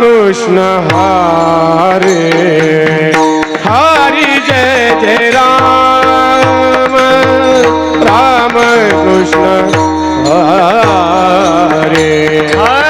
कृष्ण हरे हरि जय जय राम राम कृष्ण हरे हरे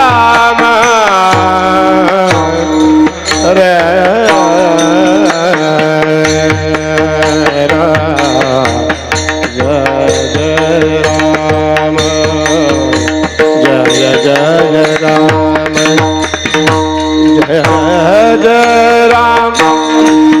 come.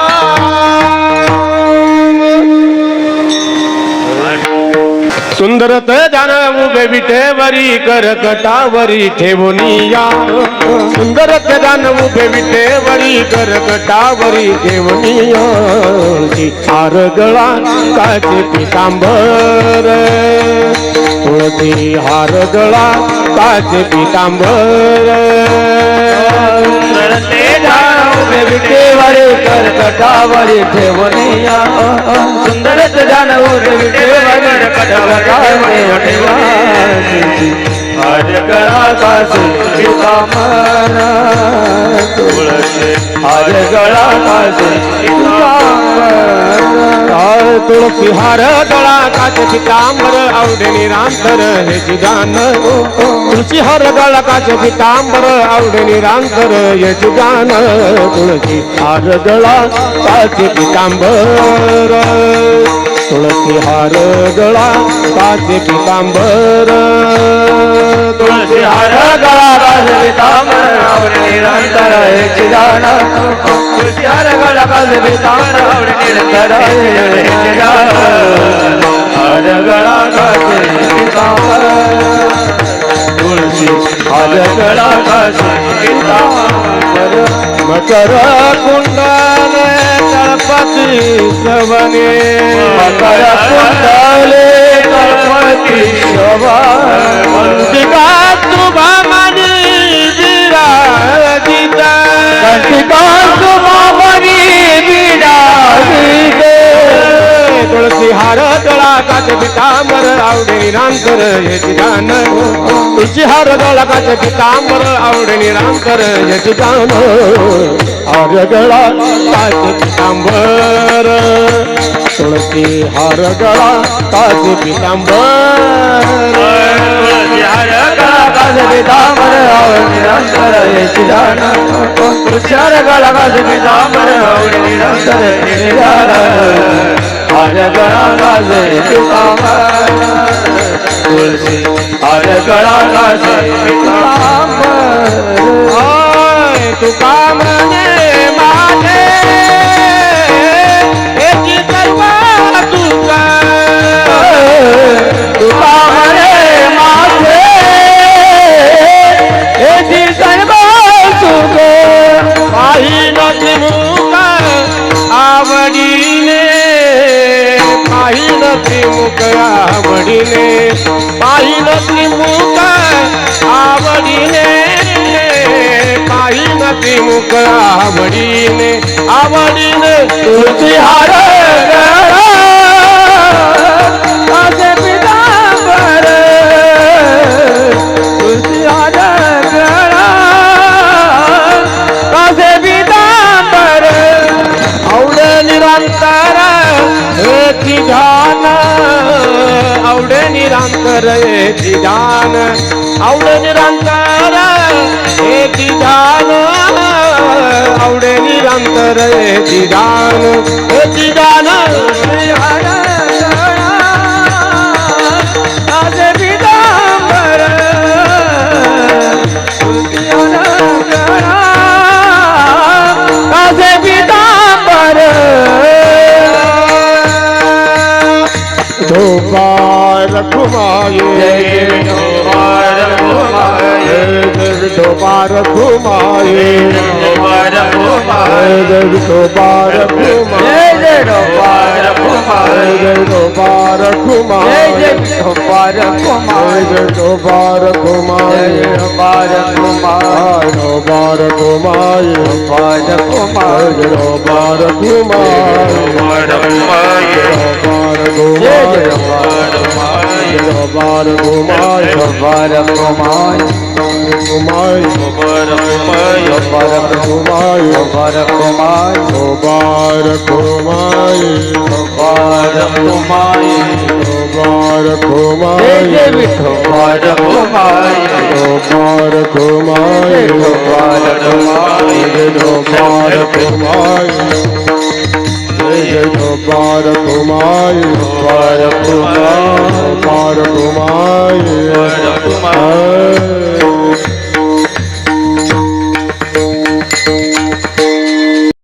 सुंदरत जान उभे विटेवरी करकटावरी ठेवनिया सुंदरत जान उभे विटेवरी करकटावरी ठेवनिया हार गळा काचे पितांबर. तुळशी हार गळा काचे पितांबर. ते जाणव विटेवरे વળી કરકટાવળી ઠેવણિયા સુંદર સજાન ઠેવણ કટકટાવળી ઠેવાજી गळा कासे पितांबर तुळशी. आज गळा कासे पितांबर तुळशी हार गळा काचे पितांबर आवडे निरांतर हे जिजान तुळशी हार गळा काचे पितांबर आवडे निरांतर हे जिजान तुळशी हार गळा काचे पितांबर तुळशी हार गळा ताजे पितांबर. तुळसी हार गळा ताजे पितांबर आवड निरंतर हे चिदान तुळसी हार गळा ताजे पितांबर आवड निरंतर हे चिदान हार गळा ताजे पितांबर. तुळसी हार गळा ताजे पितांबर. मकर कुंडल श्रवणे. मकर कुंडले शोभा अंतिका तुभा मनी विराजित. कंटिकांतु मामनी विडाविते तुळसी हार गळा काच पितांबर आवडे निरांतर याची गान तुळशी हार गळा काच पितांबर आवडे निरांतर याची गान हार गळा काच पितांबर तुळशी हार गळा काच पितांबर. हर गळा काज पितांबर हर गळा તું કામણે માટે એ કરવા તું पाहिन त्रिमुख आवडीने आवडीने तुझी हार कासे पितांबर तुळसी हार कासे पितांबर निरंतर हेची ध्यान आवड निरंतर हेची ध्यान आवड निरंतर हे ध्यान आवड निरंतर हे ध्यान हेची ध्यान ગોપાલ કુમાર ગોપાલ કુમાર ગોપાલ કુમાર ગોપાલ કુમાર કુમાર ગોપાલ કુમાર ગોપાલ કુમાર ગોપાલ કુમાર ગોપાલ કુમાર ગોપાલ કુમાર ગોપાલ કુમાર ગોપાલ કુમાર કુમાય મુબારક કુમાય મુબારક કુમાય મુબારક કુમાય મુબારક કુમાય મુબારક કુમાય મુબારક કુમાય મુબારક કુમાય મુબારક કુમાય મુબારક કુમાય જય અપાર કુમાય અપાર કુમાર અપાર કુમાય અપાર કુમાય